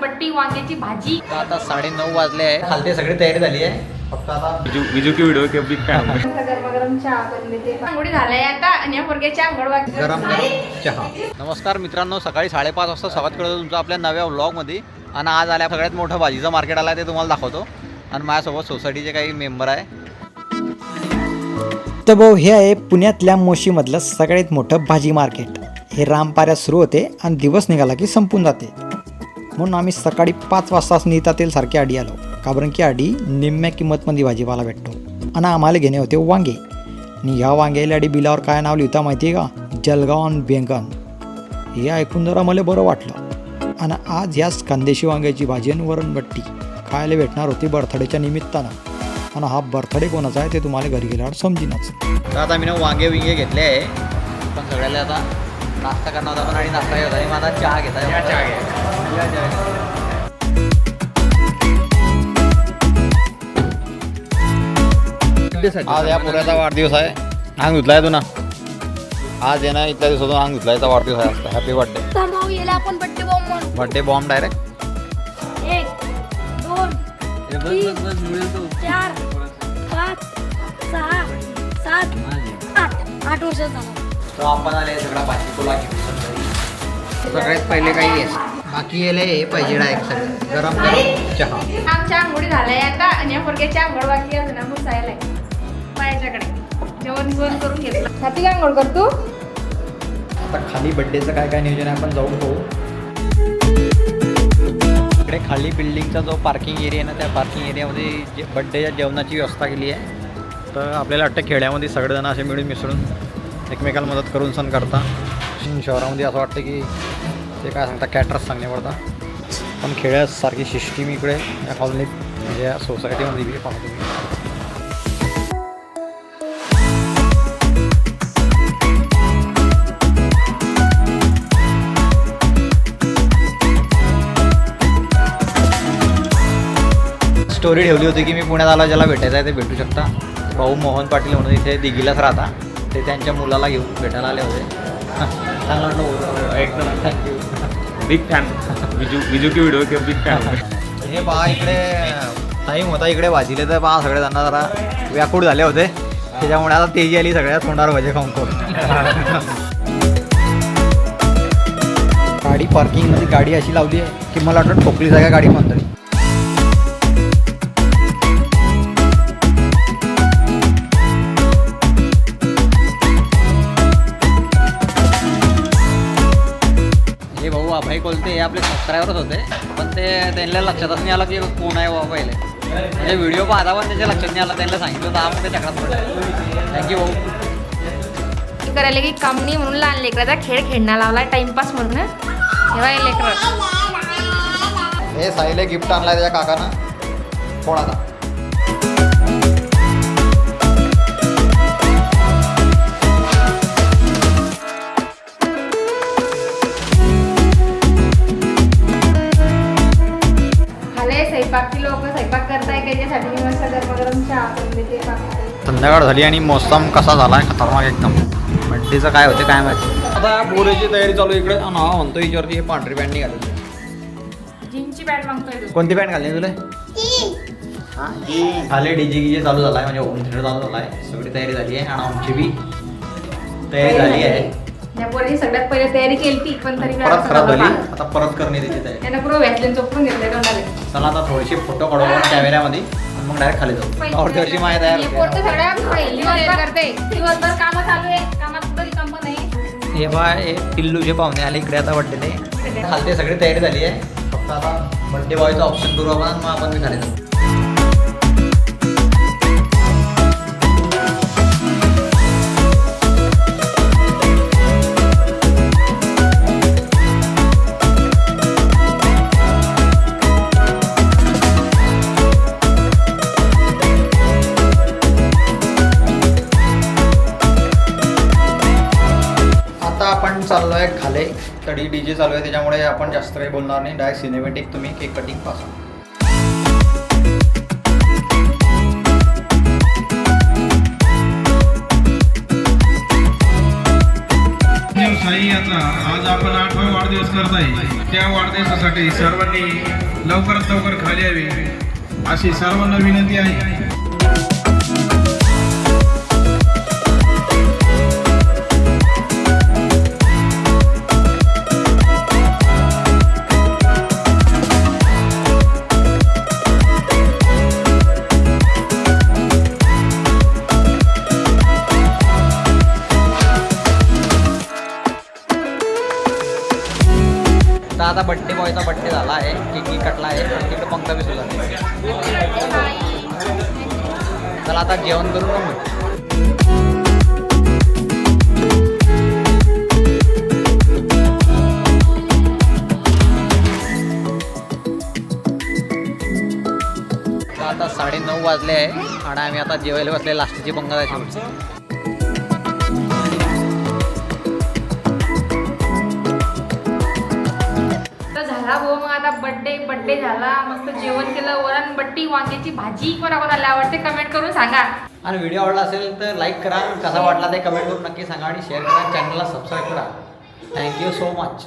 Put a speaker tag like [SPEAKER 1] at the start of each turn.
[SPEAKER 1] वरणबट्टी वांग्याची भाजी.
[SPEAKER 2] आता साडेनऊ वाजले आहे. खालती सगळी तयारी झाली आहे. फक्त आता
[SPEAKER 3] विजू विजू की व्हिडिओ के बिग फॅन
[SPEAKER 1] गरम चहा बनले ते. आंघोळी झालाय आता आणि या पोरग्याची आंघोळ बाकी
[SPEAKER 2] गरम गरम चहा. नमस्कार मित्रांनो सकाळी साडेपाच वाजता स्वागत करतो तुमचं आपल्या नव्या व्लॉगमध्ये आणि आज आल्या सगळ्यात मोठं भाजीचं मार्केट आलं आहे ते तुम्हाला दाखवतो. आणि माझ्यासोबत सोसायटीचे काही मेंबर आहे.
[SPEAKER 4] तर भाऊ हे आहे पुण्यातल्या मोशीमधलं सगळ्यात मोठं भाजी मार्केट हे रामपाऱ्यात सुरू होते आणि दिवस निघाला की संपून जाते. म्हणून आम्ही सकाळी पाच वाजताच नीतातील सारखी आडी आलो. का बरं की आडी निम्म्या किंमतमध्ये भाजीपाला भेटतो. आणि आम्हाला घेणे होते वांगे. आणि ह्या वांग्याला आडी बिलावर काय नाव लिहिता माहिती आहे का? जलगाव आणि बेंगन हे ऐकून जरा मला बरं वाटलं. आणि आज ह्याच खानदेशी वांग्याची भाजी आणि वरणबट्टी खायला भेटणार होती बर्थडेच्या निमित्तानं. आणि हा बर्थडे कोणाचा आहे ते तुम्हाला घरी गेल्यावर समजीनच.
[SPEAKER 2] तर आता मी ना वांगे विंगे घेतले आहे. पण सगळ्याला आता नाश्ता करणार होता पण आणि नाश्ता घेत आहे माझा चहा घेत आहे. चहा घे आज या पुण्याचा वाढदिवस आहे. अंग धुतलाय तू ना? आज आहे ना इथल्या दिवसातून अंग धुतलायचा वाढदिवस आहे. असता हॅपी बर्थडे
[SPEAKER 1] तर भाऊ याला आपण बट्टे बॉम्ब
[SPEAKER 2] बर्थडे बॉम्ब डायरेक्ट
[SPEAKER 1] एक दोन तीन चार पाच सहा सात आठ. आठ वर्ष झाला.
[SPEAKER 2] तो आपण आले सगळा भाजीपोला घेऊन. सगळ्यात पहिले काही येस बाकी येले हे पाहिजे डायरेक्ट सगळं. गरम गरम चहा.
[SPEAKER 1] आमच्या आंघोळी झालाय आता आणि या पोरग्याची आंघोळ बाकी आहे ना मुसायला पायाच्याकडे जेवण जेवण करून घेतलं. हाती आंघोळ करतो
[SPEAKER 2] आता खाली बड्डेचं काय काय नियोजन आहे आपण जाऊन पाहू. इकडे खाली बिल्डिंगचा जो पार्किंग एरिया आहे ना त्या पार्किंग एरियामध्ये जे बड्डेच्या जेवणाची व्यवस्था केली आहे. तर आपल्याला वाटतं खेड्यामध्ये सगळेजण असे मिळून मिसळून एकमेकाला मदत करून सण करता शहरामध्ये असं वाटतं की ते काय सांगता कॅटरस सांगणे पडता पण खेड्यासारखी सिस्टीम इकडे या कॉलनीत म्हणजे या सोसायटीमध्ये बी पाहतो मी. स्टोरी ठेवली होती की मी पुण्यात आलो ज्याला भेटायचं आहे ते भेटू शकता. भाऊ मोहन पाटील म्हणून इथे दिघीलाच राहता. ते त्यांच्या मुलाला घेऊन भेटायला आले होते. चांगला वाटलं.
[SPEAKER 3] एकदम
[SPEAKER 2] thank you
[SPEAKER 3] big fan Viju Viju की व्हिडिओ के बिग फॅन
[SPEAKER 2] हे पहा इकडे टाईम होता इकडे भाजीले तर पहा सगळे जण जरा व्याकुळ झाले होते. त्याच्यामुळे आता तेजी आली सगळ्या तोंडावर भजे खाऊन खाऊन. गाडी पार्किंगमध्ये गाडी अशी लावली आहे की मला वाटतं ठोकली जागा गाडी म्हणतात. अभय कोलते हे आपले सबस्क्रायबरच होते. पण ते त्यांना लक्षातच नाही आलं की कोण आहे बाबा पहिले. म्हणजे व्हिडिओ पाहता पण त्याच्या लक्षात नाही आलं त्यांना सांगितलं होतं आपण ते चक्रात पडलं थँक्यू भाऊ.
[SPEAKER 1] करायला की काम नाही म्हणून लहान लेकराचा खेळ खेळणं लावलाय टाइमपास म्हणून तेव्हा हे लेकर.
[SPEAKER 2] हे साईले गिफ्ट आणलाय त्याच्या काकानं. कोणाचा?
[SPEAKER 1] लोक स्वयंपाक करताय त्याच्यासाठी मी मस्त गरम गरम चहा पाहते.
[SPEAKER 2] संध्याकाळ झाली आणि मोसम कसा झाला आहे? खतरनाक एकदम. बड्डेचं काय होते काय माहिती? आता पोरेची तयारी चालू आहे इकडे. आणि हा म्हणतो हिच्यावरती हे पांढरी पॅन्ट निघाली
[SPEAKER 1] जीनची पॅन्ट मागतोय तू.
[SPEAKER 2] कोणती पॅन्ट घालली तुला? खाली डीजे गिजे चालू झालाय म्हणजे होम थिएटर चालू झालाय. सगळी तयारी झाली आहे आणि आमची बी तयारी झाली आहे.
[SPEAKER 1] या पोराची सगळ्यात पहिले तयारी केली ती पण तरी
[SPEAKER 2] परत खराब झाली. आता परत करणे त्याची तयारी.
[SPEAKER 1] त्यानं पुरं व्हॅसलीन चोपडून घेतलंय तोंडाले
[SPEAKER 2] चला आता थोडेसे फोटो काढू कॅमेऱ्यामध्ये आणि मग डायरेक्ट खाली जाऊ. आवडती माहिती
[SPEAKER 1] हे. पोरं सगळ्या करते. दिवसभर कामं चालू आहे कामात नाही.
[SPEAKER 2] हे बा हे पिल्लूचे पाहुणे आले इकडे आता बड्डेले खालती सगळी तयारी झाली आहे. फक्त आता बड्डे बॉयचा ऑप्शन करू आपण मग आपण बी खाली जाऊ. आता आपण चाललो आहे खाले. तडी डी जे चालू आहे त्याच्यामुळे आपण जास्त काही बोलणार नाही. डायरेक्ट सिनेमॅटिक तुम्ही केक कटिंग पास.
[SPEAKER 3] साई
[SPEAKER 5] याचा आज आपण आठवा वाढदिवस करत आहे त्या वाढदिवसासाठी सर्वांनी लवकरात लवकर खाली यावे अशी सर्वांना विनंती आहे.
[SPEAKER 2] तर आता बड्डे बॉयचा बड्डे झाला आहे. केक कटला आहे. पण तिकडे पंखा बी सुद्धा चला आता जेवण करून मग. तर आता साडेनऊ वाजले आहे. आणि आम्ही आता जेवायला बसले लास्टची पंगा त्याची
[SPEAKER 1] बड्डे झाला मस्त जेवण केलं वरण बट्टी वांग्याची भाजी कोणाकोणाला आवडते कमेंट करून सांगा.
[SPEAKER 2] आणि व्हिडिओ आवडला असेल तर लाईक करा कसा वाटला ते कमेंट करून नक्की सांगा आणि शेअर करा चॅनलला सबस्क्राईब करा. Thank you so much